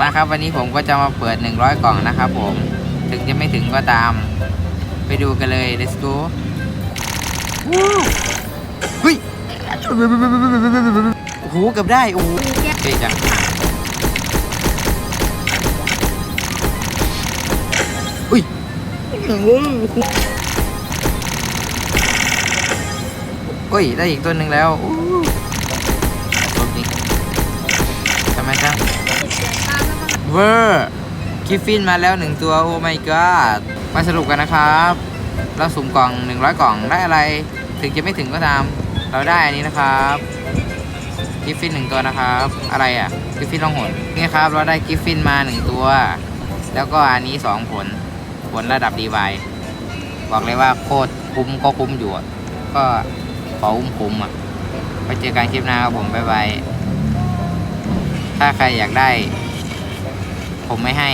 มาครับวันนี้ผมก็จะมาเปิด 100 กล่องนะครับผมถึงจะไม่ถึงก็ตาม ไปดูกันเลย let's go วู้เฮ้ยโอ้โหเกือบได้โอ้โหเท่จังอุ้ยเฮ้ย ได้อีกตัวหนึ่งแล้วอู้ตัว เวอร์คิฟฟินมาแล้วหนึ่งตัว โอ้ my god มาสรุปกันนะครับ เราสุ่มกล่อง 100 กล่องได้อะไร ถึงจะไม่ถึงก็ตาม เราได้อันนี้นะครับกิฟฟินหนึ่งตัวนะครับ อะไรอะกิฟฟินลองหนนี่ครับ เราได้กิฟฟินมาหนึ่งตัว แล้วก็อันนี้สองผล ผลระดับดีไวบอกเลยว่าโคตรคุ้มก็คุ้มอยู่ ก็ขออุ้มคุ้มอะไปเจอกันคลิปหน้าครับผมบ๊ายบายถ้าใครอยากได้ ผมไม่ให้